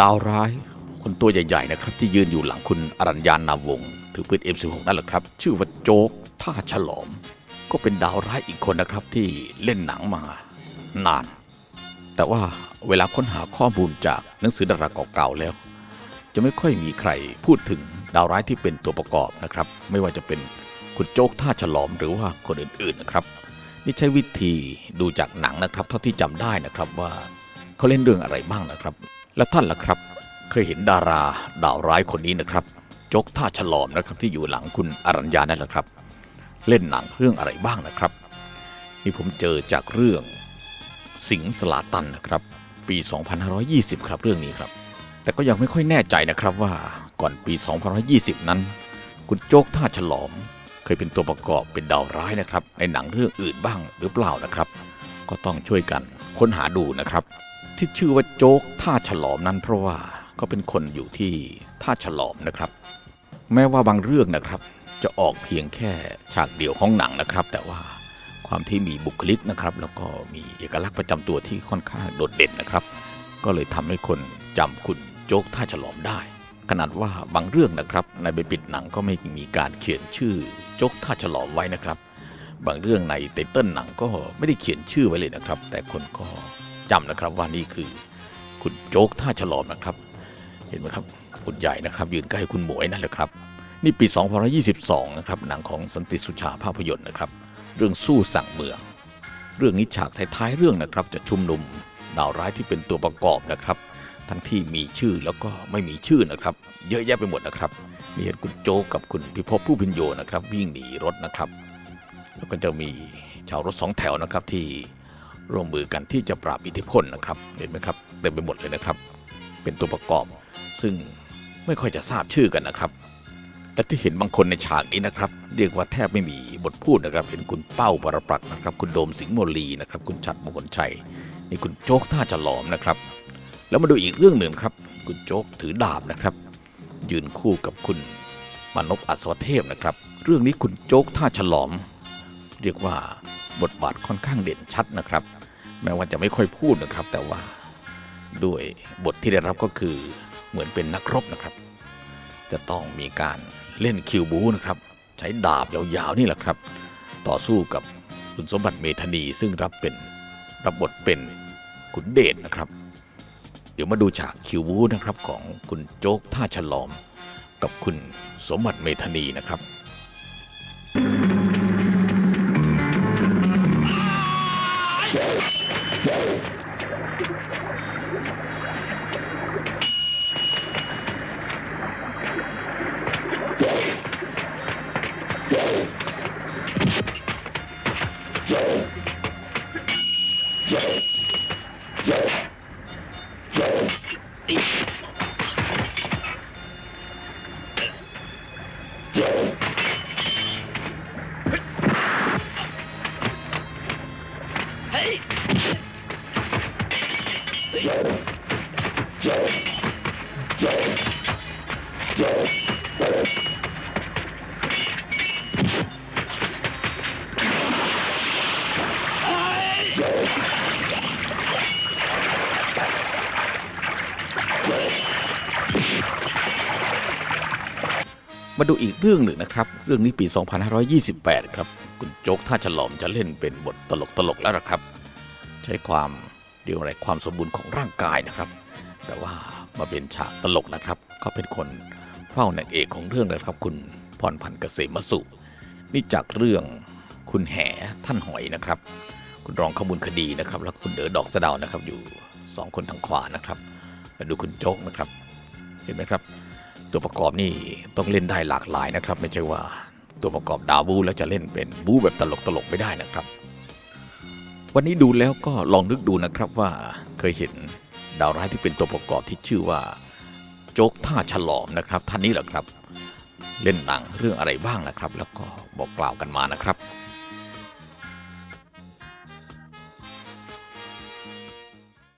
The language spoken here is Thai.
ดาวร้าย คนตัวใหญ่ ๆ นะครับ ที่ยืนอยู่หลังคุณอรัญญานาวงถือปืน M16 นั่นแหละครับ ชื่อว่าโจ๊กท่าฉลอม ก็เป็นดาวร้ายอีกคนนะครับที่เล่นหนังมานาน แต่ว่าเวลาค้นหาข้อมูลจากหนังสือดาราเก่าๆแล้ว จะไม่ค่อยมีใครพูดถึงดาวร้ายที่เป็นตัวประกอบนะครับ ไม่ว่าจะเป็นคุณโจ๊กท่าฉลอมหรือว่าคนอื่นๆนะครับ นี่ใช้วิธีดูจากหนังนะครับ เท่าที่จำได้นะครับว่าเขาเล่นเรื่องอะไรบ้างนะครับ และท่านล่ะครับ เคยเห็นดาราดาวร้ายคนนี้นะครับโจกท่าฉลอมนะครับที่อยู่หลังคุณอรัญญานั่นแหละครับ เล่นหนังเรื่องอะไรบ้างนะครับ นี่ผมเจอจากเรื่องสิงสลาตันนะครับ ปี 2520 ครับเรื่องนี้ครับ แต่ก็ยังไม่ค่อยแน่ใจนะครับว่าก่อนปี 2520 นั้น คุณโจกท่าฉลอม เคยเป็นตัวประกอบเป็นดาวร้ายนะครับ ในหนังเรื่องอื่นบ้างหรือเปล่านะครับ ก็ต้องช่วยกันค้นหาดูนะครับ ที่ชื่อว่าโจ๊กท่าฉลอมนั้นเพราะว่าก็เป็นคนอยู่ที่ท่าฉลอมนะครับ แม้ว่าบางเรื่องนะครับ จะออกเพียงแค่ฉากเดียวของหนังนะครับ แต่ว่าความที่มีบุคลิกนะครับ แล้วก็มีเอกลักษณ์ประจำตัวที่ค่อนข้างโดดเด่นนะครับ ก็เลยทำให้คนจำคุณโจ๊กท่าฉลอมได้ ขนาดว่าบางเรื่องนะครับ ในใบปิดหนังก็ไม่มีการเขียนชื่อโจ๊กท่าฉลอมไว้นะครับ บางเรื่องในไตเติ้ลหนังก็ไม่ได้เขียนชื่อไว้เลยนะครับ แต่คนก็ จำนะครับว่านี่คือคุณโจ๊กท่าฉลอมนะครับ เห็นไหมครับคุณใหญ่นะครับยืนใกล้คุณหมวยนั่นแหละครับ นี่ปี 2022 นะครับหนังของสันติสุชาภาพยนตร์นะครับ เรื่องสู้สั่งเมือง เรื่องนี้ฉากท้ายๆเรื่องนะครับ จะชุมนุมดาวร้ายที่เป็นตัวประกอบนะครับ ทั้งที่มีชื่อแล้วก็ไม่มีชื่อนะครับ เยอะแยะไปหมดนะครับ มีเห็นคุณโจกกับคุณพิภพผู้พินโยนะครับ วิ่งหนีรถนะครับ แล้วก็จะมีชาวรถสองแถวนะครับที่ ร่วมมือกันที่จะปราบอิทธิพลนะครับ เห็นไหมครับเต็มไปหมดเลยนะครับ เป็นตัวประกอบ ซึ่งไม่ค่อยจะทราบชื่อกันนะครับ และที่เห็นบางคนในฉากนี้นะครับ เรียกว่าแทบไม่มีบทพูดนะครับ เห็นคุณเป้าปรปักนะครับ คุณโดมสิงห์โมลีนะครับ คุณชัดมงคลชัยนี่คุณโจ๊กท่าจะหลอมนะครับ แล้วมาดูอีกเรื่องหนึ่งครับ คุณโจ๊กถือดาบนะครับ ยืนคู่กับคุณมานพอัศวเทพนะครับ เรื่องนี้คุณโจ๊กท่าฉลอม เรียกว่าบทบาทค่อนข้างเด่นชัดนะครับ แม้ว่าจะไม่ค่อยพูดนะครับ แต่ว่าด้วยบทที่ได้รับก็คือเหมือนเป็นนักรบนะครับ จะต้องมีการเล่นคิวบูนะครับ ใช้ดาบยาวๆนี่แหละครับ ต่อสู้กับคุณสมบัติเมธานีซึ่งรับเป็นรับบทเป็นขุนเดชนะครับ เดี๋ยวมาดูฉากคิวบูนะครับของคุณโจ๊กท่าฉลอม กับคุณสมบัติเมธานีนะครับ Yeah. มาดูอีกเรื่องหนึ่งนะครับ เรื่องนี้ปี 2528 ครับ คุณโจ๊กท่าฉลอมจะเล่นเป็นบทตลกตลกแล้วนะครับ ใช้ความเรียกว่าอะไรความสมบูรณ์ของร่างกายนะครับ แต่ว่ามาเป็นฉากตลกนะครับเขาเป็นคนเฝ้านางเอกของเรื่องนะครับ คุณพรพันธ์เกษมสุนี่จากเรื่องคุณแห่ท่านหอยนะครับ คุณรองขมูลคดีนะครับ แล้วคุณเดอดอกสะดาวนะครับ อยู่สองคนทางขวานะครับดูคุณโจ๊กนะครับ เห็นไหมครับ ตัวประกอบนี่ต้องเล่นได้หลากหลายนะครับ ไม่ใช่ว่าตัวประกอบดาวบูแล้วจะเล่นเป็นบูแบบตลกตลกไม่ได้นะครับ วันนี้ดูแล้วก็ลองนึกดูนะครับว่าเคยเห็นดาวร้ายที่เป็นตัวประกอบที่ชื่อว่า โจ๊กท่าฉลอมนะครับ ท่านนี้แหละครับ เล่นหนังเรื่องอะไรบ้างนะครับ แล้วก็บอกกล่าวกันมานะครับ